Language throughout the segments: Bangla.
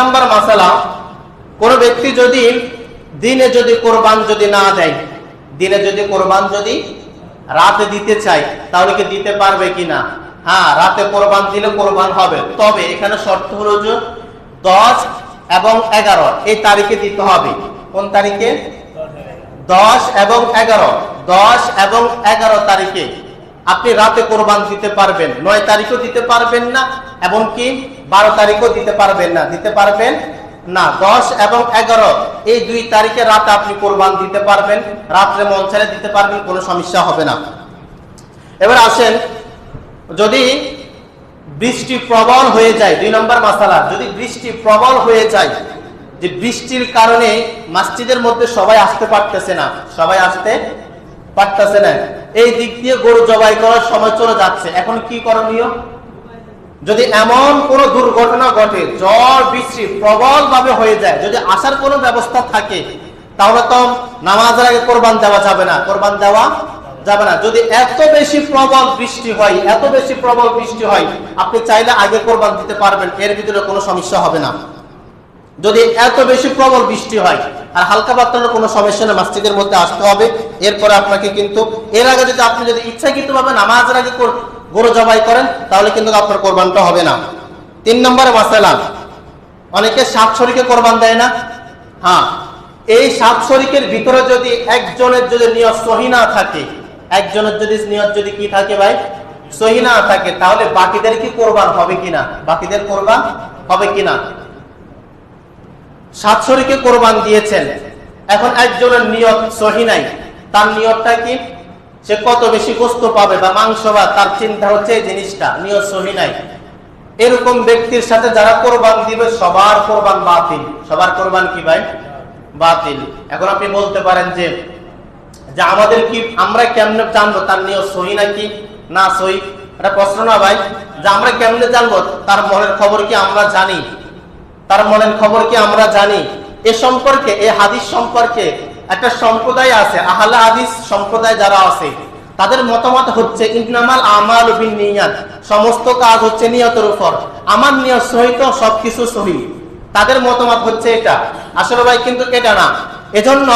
নাম্বার মাসালা, কোন ব্যক্তি যদি দিনে যদি কোরবান যদি না দেয়, দিনে যদি কোরবান যদি রাতে দিতে চায়, তাহলে কি দিতে পারবে কিনা? হ্যাঁ রাতে কোরবান দিলে কোরবান হবে। তবে এখানে শর্ত হলো যে দশ এবং এগারো, এই তারিখে দিতে হবে। কোন তারিখে? দশ এবং এগারো। দশ এবং এগারো তারিখে আপনি রাতে কোরবান দিতে পারবেন। নয় তারিখও দিতে পারবেন না, এবং কি? বারো তারিখও দিতে পারবেন না, দিতে পারবেন না। দশ এবং এগারো, এই দুই তারিখে রাতে আপনি কোরবান দিতে পারবেন, রাত্রে মন দিতে পারবেন, কোনো সমস্যা হবে না। এবার আসেন, যদি বৃষ্টি প্রবল হয়ে যায়, দুই নম্বর মাসালা, যদি বৃষ্টি প্রবল হয়ে যায়, যে বৃষ্টির কারণে মসজিদের মধ্যে সবাই আসতে পারতেছে না, সবাই আসতে পারতেছে না, এই দিক দিয়ে গরু জবাই করার সময় চলে যাচ্ছে। এখন কি করণীয়? যদি এমন কোনো দুর্ঘটনা ঘটে, জ্বর, বৃষ্টি প্রবল ভাবে হয়ে যায়, যদি আসার কোনো ব্যবস্থা থাকে, তাহলে তো নামাজের আগে কোরবান দেওয়া যাবে না। কোরবান দেওয়া যাবে না। যদি এত বেশি প্রবল বৃষ্টি হয়, এত বেশি প্রবল বৃষ্টি হয়, আপনি চাইলে আগে কোরবান দিতে পারবেন, এর ভিতরে কোনো সমস্যা হবে না। যদি এত বেশি প্রবল বৃষ্টি হয়, আর হালকা পাতলার কোনো সমস্যা নেই মসজিদের মধ্যে আসতে হবে। এরপরে আপনাকে কিন্তু, এর আগে যদি আপনি যদি ইচ্ছাকৃত ভাবে নামাজের আগে গরু জবাই করেন, তাহলে কিন্তু আপনার কোরবানটা হবে না। তিন নম্বরে মাসালা অনেকে সাত শরীকে কোরবান দেয় না। হ্যাঁ এই সাত শরিকের ভিতরে যদি একজনের যদি নিয়ত সহি না থাকে, একজনের যদি নিয়ত যদি কি থাকে ভাই? সহি না থাকে, তাহলে বাকিদের কি কোরবান হবে কিনা? বাকিদের কোরবান হবে কিনা? সাত শরীকে কোরবান দিয়েছেন। এখন একজনের নিয়ত সহি নাই, তার নিয়তটা কি? সে কত বেশি গোস্ত পাবে বা মাংস বা, তার চিন্তা হচ্ছে এই জিনিসটা। নিয়ত সহি নাই। এরকম ব্যক্তির সাথে যারা কোরবান দিবে, সবার কোরবান বাতিল। সবার কোরবান কি ভাই? বাতিল। এখন আপনি বলতে পারেন যে যে আমাদের কি, আমরা কেমনে জানব? তার নিয়ত সহি নাকি না সহি? এটা প্রশ্ন না ভাই। যে আমরা কেমনে জানব? তার মনের খবর কি আমরা জানি? তার মনের খবর কি আমরা জানি? এ সম্পর্কে এই হাদিস সম্পর্কে একটা সম্প্রদায় আছে, আহলা হাদিস সম্প্রদায় যারা আছে, তাদের মতামত হচ্ছে ইবনামাল আমাল নিয়াত সমস্ত কাজ হচ্ছে নিয়তের উপর। আমার নিয়ত সহিত সবকিছু সহি। তাদের মতামত হচ্ছে এটা। আসলে ভাই, কিন্তু এটা না। এজন্য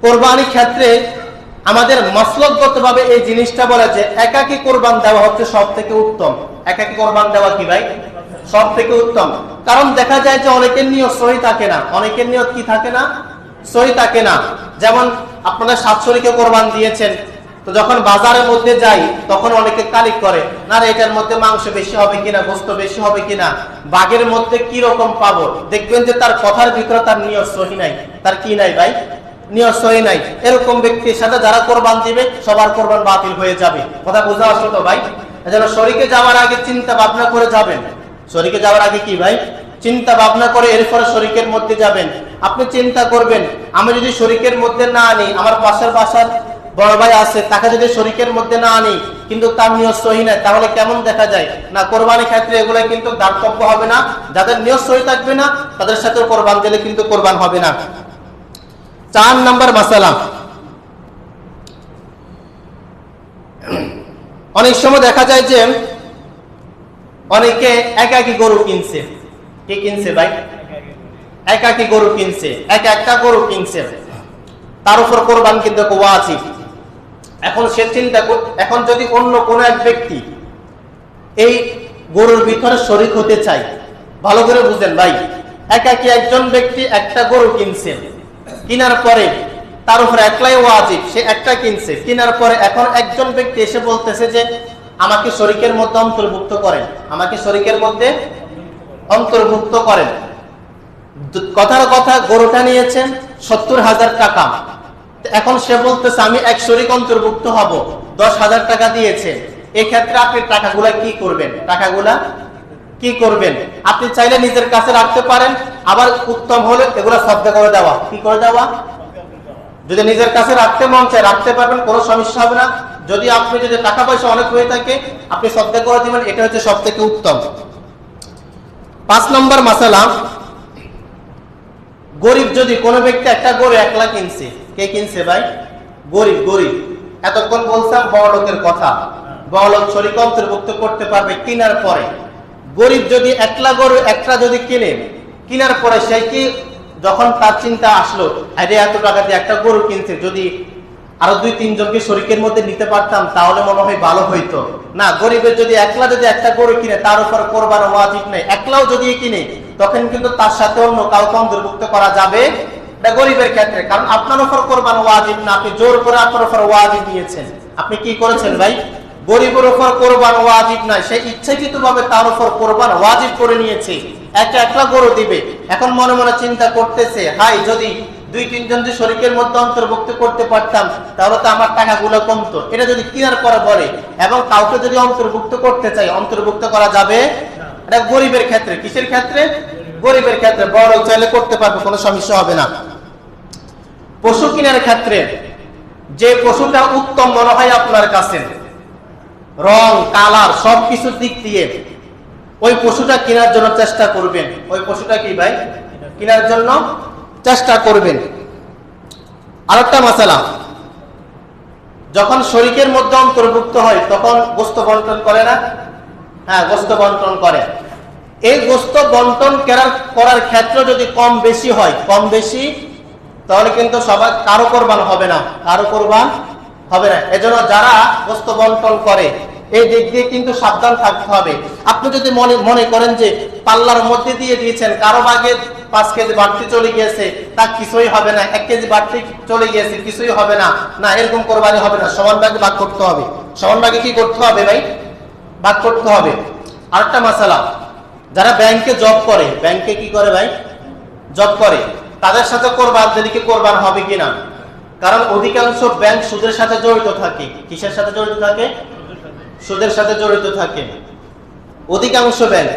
কোরবানি ক্ষেত্রে আমাদের মসলকগত ভাবে এই জিনিসটা বলে যে, একাকি কোরবান দেওয়া হচ্ছে সব থেকে উত্তম। একাকি কোরবান দেওয়া কি ভাই? সব থেকে উত্তম। কারণ দেখা যায় যে অনেকের নিয়ত সহি থাকে না। অনেকের নিয়ত কি থাকে না? সহি থাকে না। যেমন আপনারা সাতশরীকে কোরবান দিয়েছেন, তো যখন বাজারের মধ্যে যাই, তখন অনেকে কালিক করে, না রে, এটার মধ্যে মাংস বেশি হবে কিনা, গোস্ত বেশি হবে কিনা, বাঘের মধ্যে কি রকম পাবো? দেখবেন যে তার কথার ভিতরে তার নিয়ত সহি নাই। তার কি নাই ভাই? নিয়ত সহি নাই। এরকম ব্যক্তির সাথে যারা কোরবান দিবে, সবার কোরবান বাতিল হয়ে যাবে। কথা বুঝতে পারছ তো ভাই? এজন্য শরীকে যাওয়ার আগে চিন্তা ভাবনা করে যাবেন। শরীকে যাওয়ার আগে কি ভাই? চিন্তা ভাবনা করে এরপরে শরীকের মধ্যে যাবেন। আপনি চিন্তা করবেন, আমি যদি শরীকের মধ্যে না আনি, আমার পাশের বাসার বড় ভাই আছে, তাকে যদি শরীকের মধ্যে না আনি, কিন্তু তার নিয়ত সহি নাই, তাহলে কেমন দেখা যায়? না, কোরবানির ক্ষেত্রে এগুলো কিন্তু দার্তব্য হবে না, যাদের নিয়ত সহি থাকবে না, তাদের সাথে কোরবান দিলে কিন্তু কোরবান হবে না। চার নাম্বার মাসালা। অনেক সময় দেখা যায় যে, অনেকে একাকি গরু কিনছে। কি কিনছে ভাই? একাকি গরু কিনছে? এক একটা গরু কিনছে। তার উপর কোরবান কিন্তু ওয়াজিব। এখন সে চিন্তা এখন যদি অন্য কোন এক ব্যক্তি এই গরুর ভিতরে শরিক হতে চায়, ভালো করে বুঝেন ভাই একাকি একজন ব্যক্তি একটা গরু কিনছে? কিনার পরে তার উপর একলাই ওয়াজিব, সে একটা কিনছে। কিনার পরে এখন একজন ব্যক্তি এসে বলতেছে যে, আমাকে শরিকের মধ্যে অন্তর্ভুক্ত করেন। আমাকে শরিকের মধ্যে অন্তর্ভুক্ত করেন। কথার কথা গরুটা নিয়েছেন, সত্তর হাজার টাকা। এখন সে বলতেছে, আমি এক শরিক অন্তর্ভুক্ত হব, দশ হাজার টাকা দিয়েছে। এক্ষেত্রে আপনি টাকাগুলা কি করবেন? টাকাগুলা কি করবেন? আপনি চাইলে নিজের কাছে রাখতে পারেন, আবার উত্তম হলে এগুলা শব্দ করে দেওয়া। কি করে দেওয়া? যদি নিজের কাছে রাখতে মন চায়, রাখতে পারবেন, কোনো সমস্যা হবে না। যদি আপনি, যদি টাকা পয়সা অনেক হয়ে থাকে, আপনি শব্দ করে দিবেন, এটা হচ্ছে সব থেকে উত্তম। পাঁচ নম্বর মাসালা গরিব যদি কোনো ব্যক্তি একটা গরু একলা কিনছে, কে কিনছে ভাই? গরিব গরিব। এতক্ষণ বলছিলাম বড় লোকের কথা। বড় লোক শরীর অন্তর্ভুক্ত করতে পারবে কেনার পরে। গরিব যদি একলা গরু একটা যদি কিনে, কেনার পরে সে কি যখন তার চিন্তা আসলো, আরে এত টাকা দিয়ে একটা গরু কিনছে, যদি আরও দুই তিনজনকে শরীরের মধ্যে নিতে পারতাম, তাহলে মনে হয় ভালো হইতো। না, গরিবের যদি একলা যদি একটা গরু কিনে, তার উপর করবার ওয়াজিব নেই। একলাও যদি কিনে তখন কিন্তু তার সাথে অন্য কাউকে অন্তর্ভুক্ত করা যাবে এটা গরিবের ক্ষেত্রে। কারণ আপনার উপর কোরবান ওয়াজিব না, আপনি জোর করে আপনার উপর ওয়াজিব নিয়েছেন আপনি কি করেছেন ভাই? গরিবের উপর কোরবান ওয়াজিব নয় সে ইচ্ছাকৃত ভাবে তার উপর কোরবান ওয়াজিব করে নিয়েছে। একটা একলা গরু দিবে। এখন মনে মনে চিন্তা করতেছে, হাই, যদি দুই, তিনজন যে শরীরের মধ্যে অন্তর্ভুক্ত করতে পারতাম, তাহলে তো আমার টাকাগুলো কমতো। এটা যদি কেনার পরে বলে, এবং কাউকে যদি অন্তর্ভুক্ত করতে চাই, অন্তর্ভুক্ত করা যাবে এটা গরিবের ক্ষেত্রে, কিসের ক্ষেত্রে? গরিবের ক্ষেত্রে বড় চাইলে করতে পারবে, কোনো সমস্যা হবে না। পশু কেনার ক্ষেত্রে, যে পশুটা উত্তম মনে হয় আপনার কাছে, রং, কালার, সবকিছুর দিক দিয়ে, ওই পশুটা কেনার জন্য চেষ্টা করবেন। ওই পশুটা কি ভাই? কেনার জন্য চেষ্টা করবেন। আর একটা মশালা যখন শরীরের মধ্যে অন্তর্ভুক্ত হয়, তখন বস্তু বন্টন করে না? হ্যাঁ গোস্ত বন্টন করে। এই গোস্ত বন্টন করার করার ক্ষেত্রে যদি কম বেশি হয়, কম বেশি, তাহলে কিন্তু সবার কারও কোরবান হবে না, কারও কোরবান হবে না। এজন্য যারা গোস্ত বন্টন করে, এই দিক দিয়ে কিন্তু সাবধান থাকতে হবে। আপনি যদি মনে মনে করেন যে পাল্লার মধ্যে দিয়ে দিয়েছেন, কারও ভাগে পাঁচ কেজি বাড়তি চলে গিয়েছে, তা কিছুই হবে না। এক কেজি বাড়তি চলে গিয়েছে, কিছুই হবে না। না, এরকম কোরবানি হবে না। সমান ভাগে ভাগ করতে হবে। সমান ভাগে কি করতে হবে ভাই? ভাগ করতে হবে। আরেকটা মশালা যারা ব্যাংকে জব করে, ব্যাংকে কি করে ভাই? জব করে। তাদের সাথে কোরবান দিদিকে কোরবান হবে কিনা কারণ অধিকাংশ ব্যাংক সুদের সাথে জড়িত থাকে। কিসের সাথে জড়িত থাকে? সুদের সাথে জড়িত থাকে। অধিকাংশ ব্যাংক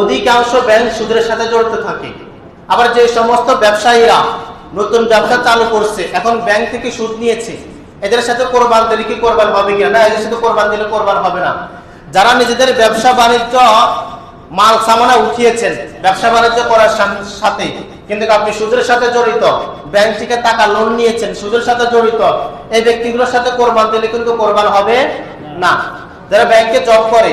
অধিকাংশ ব্যাংক সুদের সাথে জড়িত থাকে। আবার যে সমস্ত ব্যবসায়ীরা নতুন ব্যবসা চালু করছে, এখন ব্যাংক থেকে সুদ নিয়েছে। এদের সাথে কোরবান দিলে কি কোরবান হবে কিনা? না, এদের সাথে কোরবান দিলে কোরবান হবে না। যারা নিজেদের ব্যবসা বাণিজ্য মাল সামানা উঠিয়েছেন, ব্যবসা বাণিজ্য করার সাথে, কিন্তু আপনি সুদের সাথে জড়িত ব্যাংক থেকে টাকা লোন নিয়েছেন, সুদের সাথে জড়িত, এই ব্যক্তিগুলোর সাথে কোরবান দিলে কিন্তু কোরবান হবে না। যারা ব্যাংকে জব করে,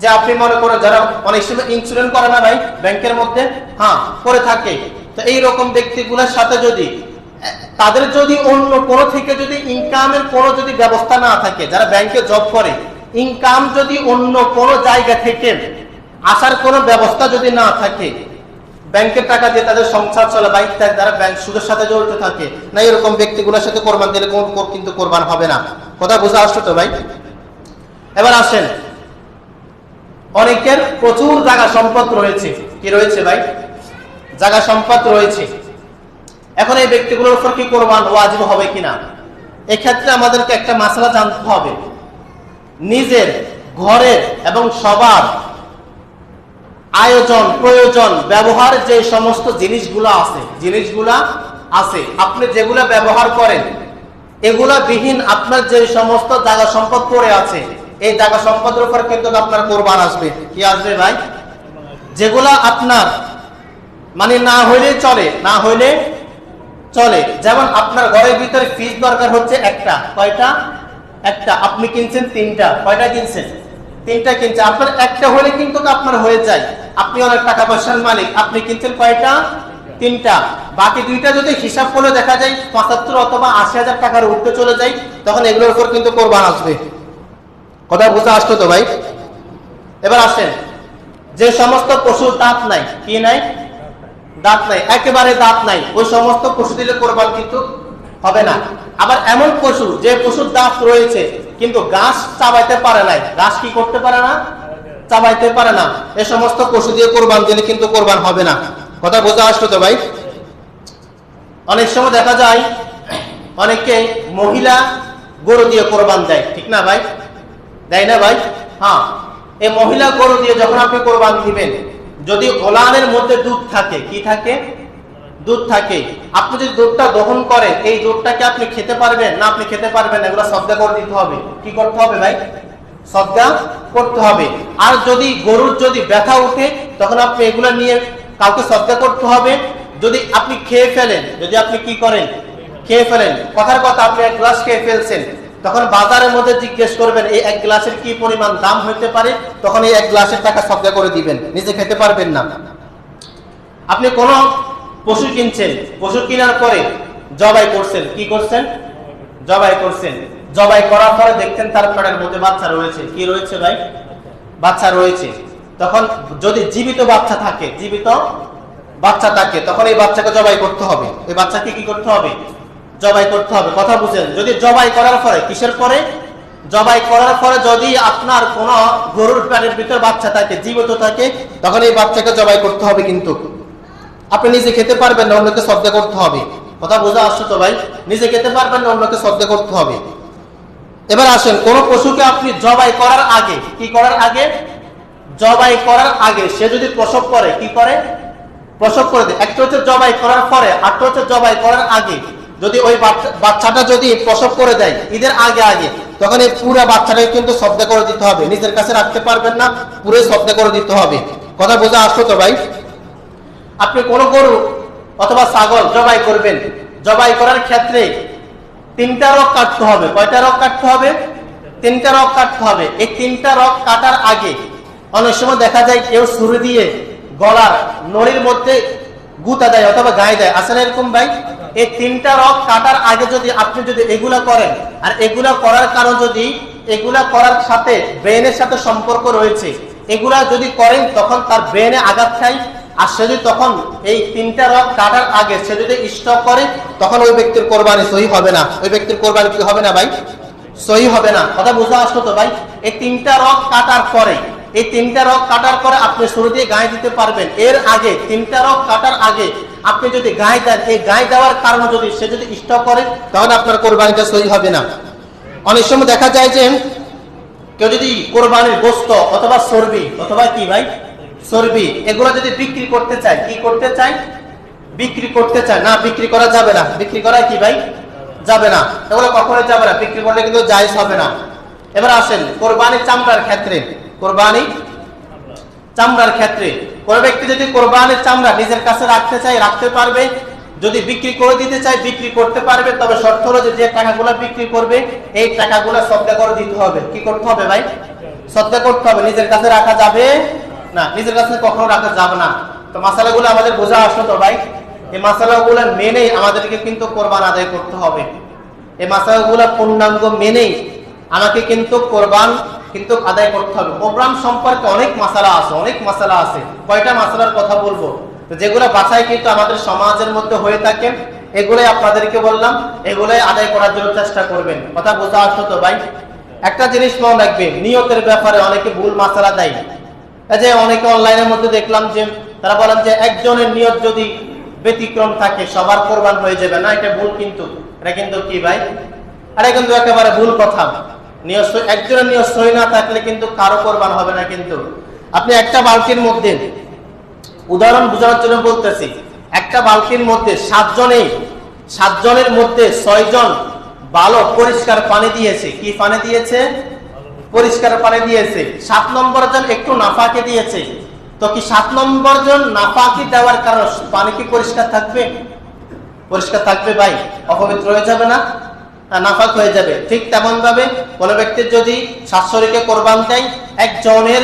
যে আপনি মনে করেন যারা অনেক সময় ইন্স্যুরেন্স করে না ভাই ব্যাংকের মধ্যে হ্যাঁ করে থাকে। তো এই রকম ব্যক্তিগুলোর সাথে যদি তাদের যদি অন্য কোনো থেকে যদি ইনকামের কোনো যদি ব্যবস্থা না থাকে, যারা ব্যাংকে জব করে ইনকাম যদি অন্য কোনো জায়গা থেকে আসার কোনো ব্যবস্থা যদি না থাকে ব্যাংকের টাকা দিয়ে তাদের সংসার চলে, বা ইত্যাদি, তারা ব্যাংক সুদের সাথে জড়িত থাকে, না এরকম ব্যক্তিগুলোর সাথে কোরবান দিলে কোন কোন কিন্তু কোরবান হবে না। কথা বোঝা আসছো তো ভাই? এবার আসেন। অনেকের প্রচুর জায়গা সম্পদ রয়েছে। কি রয়েছে ভাই? জায়গা সম্পদ রয়েছে। এখন এই ব্যক্তিগুলোর উপর কি কোরবান ওয়াজিব হবে কিনা? এক্ষেত্রে আমাদেরকে একটা মাসলা জানতে হবে। নিজের ঘরের এবং সবার আয়োজন, প্রয়োজন, ব্যবহার যে সমস্ত জিনিসগুলো আছে, জিনিসগুলা আছে, আপনি যেগুলা ব্যবহার করেন, এগুলা বিহীন আপনার যে সমস্ত জায়গা সম্পদ পড়ে আছে, এই জায়গা সম্পদের উপর কিন্তু আপনার কোরবান আসবে। কি আসবে ভাই? যেগুলা আপনার মানে না হইলে চলে, না হইলে চলে। যেমন আপনার ঘরের ভিতরে ফ্রিজ দরকার হচ্ছে একটা। কয়টা? একটা। আপনি কিনছেন তিনটা। কয়টা কিনছেন? তিনটা কিনছেন। আপনার একটা হলে কিন্তু আপনার হয়ে যায়। আপনি অনেক টাকা পয়সার মালিক। আপনি কিনছেন কয়টা? তিনটা। বাকি দুইটা যদি হিসাব করে দেখা যায় পঁচাত্তর অথবা আশি হাজার টাকার উঠতে চলে যায়, তখন এগুলোর উপর কিন্তু কোরবান আসবে। কথা বুঝে আসতো তো ভাই? এবার আসেন। যে সমস্ত পশুর দাঁত নাই, কি নাই? দাঁত নাই, একেবারে দাঁত নাই। ওই সমস্ত পশু দিলে কোরবান কিন্তু হবে না। আবার এমন পশু, যে পশুর দাঁত রয়েছে, কিন্তু ঘাস চাবাইতে পারে নাই। ঘাস কি করতে পারে না? চাবাইতে পারে না। এ সমস্ত পশু দিয়ে কোরবান দিলে কিন্তু কোরবান হবে না। কথা বোঝা আসলো তো ভাই? অনেক সময় দেখা যায় অনেকে মহিলা গরু দিয়ে কোরবান দেয়। ঠিক না ভাই? দেয় না ভাই? হ্যাঁ। এই মহিলা গরু দিয়ে যখন আপনি কোরবান দিবেন যদি গোলানের মধ্যে দুধ থাকে, কি থাকে? দুধ থাকে। আপনি যদি দুধটা দহন করেন, এই দুধটাকে আপনি খেতে পারবেন? না, আপনি খেতে পারবেন এগুলো সদ্গা করে দিতে হবে। কি করতে হবে ভাই? সদ্গা করতে হবে। আর যদি গরুর যদি ব্যথা উঠে তখন আপনি এগুলো নিয়ে কাউকে সদ্গা করতে হবে। যদি আপনি খেয়ে ফেলেন, যদি আপনি কি করেন? খেয়ে ফেলেন। কথার কথা, আপনি এক গ্লাস খেয়ে ফেলছেন। তখন বাজারের মধ্যে জিজ্ঞেস করবেন, এই এক গ্লাসের কি পরিমাণ দাম হইতে পারে? তখন এই এক গ্লাসের টাকা সদ্গা করে দিবেন, নিজে খেতে পারবেন না। আপনি কোন পশু কিনছেন, পশু কেনার পরে জবাই করছেন, কি করছেন? জবাই করছেন। জবাই করার পরে দেখতেন তার পেটের মধ্যে বাচ্চা রয়েছে। কি রয়েছে ভাই? বাচ্চা রয়েছে। তখন যদি জীবিত বাচ্চা থাকে, জীবিত বাচ্চা থাকে, তখন এই বাচ্চাকে জবাই করতে হবে। এই বাচ্চাকে কি করতে হবে? জবাই করতে হবে। কথা বুঝেন, যদি জবাই করার পরে, কিসের পরে? জবাই করার পরে যদি আপনার কোন গরুর প্যানের ভিতরে বাচ্চা থাকে, জীবিত থাকে, তখন এই বাচ্চাকে জবাই করতে হবে কিন্তু। আপনি নিজে খেতে পারবেন না, অন্যকে শ্রদ্ধা করতে হবে। কথা বোঝা আসছো তো ভাই? নিজে খেতে পারবেন না, অন্যকে শ্রদ্ধা করতে হবে। এবার আসেন, কোন পশুকে আপনি জবাই করার আগে, কি করার আগে? জবাই করার আগে, সে যদি প্রসব করে, কি করে? প্রসব করে দেয়। একটা হচ্ছে জবাই করার পরে, আরেকটা হচ্ছে জবাই করার আগে। যদি ওই বাচ্চা- বাচ্চাটা যদি প্রসব করে দেয়, ঈদের আগে আগে, তখন এই পুরো বাচ্চাটাকে কিন্তু শব্দ করে দিতে হবে। নিজের কাছে রাখতে পারবেন না পুরো শব্দ করে দিতে হবে। কথা বোঝা আসতো তো ভাই? আপনি কোন গরু অথবা ছাগল জবাই করবেন, জবাই করার ক্ষেত্রে তিনটা রক কাটতে হবে। কয়টা রক কাটতে হবে? তিনটা রক কাটতে হবে। এই তিনটা রক কাটার আগে অনেক সময় দেখা যায় কেউ ছুরি দিয়ে গলার নড়ির মধ্যে গুতা দেয় অথবা গায়ে দেয়। আসলে এরকম ভাই, এই তিনটা রক কাটার আগে যদি আপনি যদি এগুলা করেন, আর এগুলা করার কারণ যদি এগুলা করার সাথে ব্রেনের সাথে সম্পর্ক রয়েছে, এগুলা যদি করেন তখন তার ব্রেনে আঘাত খায়, আর সে যদি তখন এই তিনটা রক কাটার আগে সে যদি স্টক করে, তখন ওই ব্যক্তির কোরবানি সহি হবে না। ওই ব্যক্তির কোরবানি কি হবে না ভাই? সহি হবে না। কথা বুঝা আসলো তো ভাই? এই তিনটা রক কাটার পরে এই তিনটা রক কাটার পরে আপনি শুরু দিয়ে গায়ে দিতে পারবেন। এর আগে, তিনটা রক কাটার আগে আপনি যদি গায়ে দেন, এই গায়ে দেওয়ার কারণে যদি সে যদি স্টপ করে তখন আপনার কোরবানিটা সহি হবে না। অনেক সময় দেখা যায় যে কেউ যদি কোরবানির গোস্ত অথবা সর্বি অথবা কি ভাই? সর্বি এগুলো যদি বিক্রি করতে চায়, কি করতে চায়? বিক্রি করতে চায়। না, বিক্রি করা যাবে না। বিক্রি করা কি ভাই? যাবে না। এগুলো কখনো যাবে না। বিক্রি করলে কিন্তু জায়জ হবে না। এবার আসেন, কোরবানির চামড়ার ক্ষেত্রে। কোরবানি চামড়ার ক্ষেত্রে। কোন ব্যক্তি যদি কোরবানির চামড়া নিজের কাছে রাখতে চায়, রাখতে পারবে। যদি বিক্রি করে দিতে চায়, বিক্রি করতে পারবে। তবে শর্ত হলো যে টাকাগুলো বিক্রি করবে, এই টাকাগুলো সদ্গা করে দিতে হবে। কি করতে হবে ভাই? সদ্গা করতে হবে। নিজের কাছে রাখা যাবে না। নিজের কাছে কখনো রাখা যাবে না। তো মশালাগুলো আমাদের বোঝা আসলো তো ভাই। এই মশালাগুলো মেনেই আমাদেরকে কিন্তু কোরবান আদায় করতে হবে। এই মশালাগুলো পূর্ণাঙ্গ মেনেই আমাকে কিন্তু কোরবান কিন্তু আদায় করতে হবে। কোরবান সম্পর্কে অনেক মশালা আছে, অনেক মশালা আছে। কয়টা মশালার কথা বলব? যেগুলো বাছাই কিন্তু আমাদের সমাজের মধ্যে হয়ে থাকে, এগুলোই আপনাদেরকে বললাম, এগুলোই আদায় করার জন্য চেষ্টা করবেন। কথা বোঝা আসতো তো ভাই? একটা জিনিস মনে রাখবেন নিয়তের ব্যাপারে অনেকে ভুল মশালা দেয়। যে অনেকে অনলাইনের মধ্যে দেখলাম যে, তারা বলেন যে একজনের নিয়ত যদি ব্যতিক্রম থাকে, সবার কোরবান হয়ে যাবে। না, এটা ভুল কিন্তু। এটা কিন্তু কি ভাই? এটা কিন্তু একেবারে ভুল কথা। নিয়ত সহি- একজনের নিয়ত সহি না থাকলে কিন্তু কারও কোরবান হবে না কিন্তু। আপনি একটা বালতির মধ্যে উদাহরণ বোঝানোর জন্য বলতেছি একটা বালতির মধ্যে সাতজনেই সাতজনের মধ্যে ছয়জন ভালো পরিষ্কার পানি দিয়েছে। কি পানি দিয়েছে? পরিষ্কার পানি দিয়েছে। সাত নম্বর জন একটু নাফাকে দিয়েছে। তো কি সাত নম্বর জন নাফাকি দেওয়ার কারণে পানি কি পরিষ্কার থাকবে? পরিষ্কার থাকবে ভাই অপবিত্র হয়ে যাবে না? হ্যাঁ, নাফাক হয়ে যাবে। ঠিক তেমন ভাবে কোনো ব্যক্তির যদি শাশুড়িকে কোরবান দেয়, একজনের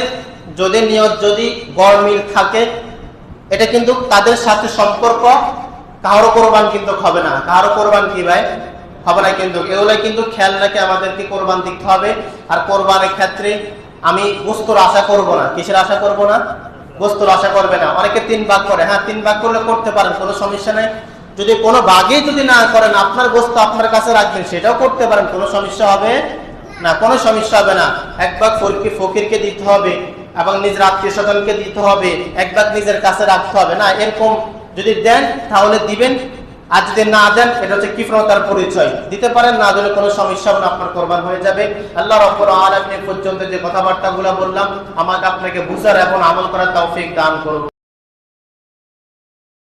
যদি নিয়ত যদি গড় মিল থাকে, এটা কিন্তু তাদের সাথে সম্পর্ক, কারও কোরবান কিন্তু হবে না। কারও কোরবান কি ভাই? হবে না কিন্তু। এগুলো কিন্তু খেয়াল রেখে আমাদেরকে কোরবান দিতে হবে। আর কোরবানের ক্ষেত্রে আমি বস্তুর আশা করব না। কিসের আশা করব না? বস্তুর আশা করবে না। অনেকে তিন ভাগ করে। হ্যাঁ তিন ভাগ করলে করতে পারেন, কোনো সমস্যা নাই। যদি কোনো ভাগেই যদি না করেন, আপনার বস্তু আপনার কাছে রাখবেন, সেটাও করতে পারেন, কোনো সমস্যা হবে না, কোনো সমস্যা হবে না। এক ভাগ ফকিরকে ফকিরকে দিতে হবে, এবং নিজের আত্মীয় স্বজনকে দিতে হবে, এক ভাগ নিজের কাছে রাখতে হবে। না, এরকম যদি দেন, তাহলে দিবেন, আর যদি না দেন, এটা হচ্ছে কৃপণতার পরিচয়। দিতে পারেন, না দিলে কোনো সমস্যা না, আপনার কোরবান হয়ে যাবে। আল্লাহ রব্বুল আলামিন পর্যন্ত যে কথাবার্তাগুলো বললাম, আমাকে আপনাকে বুঝার এবং আমল করার তৌফিক দান করুন।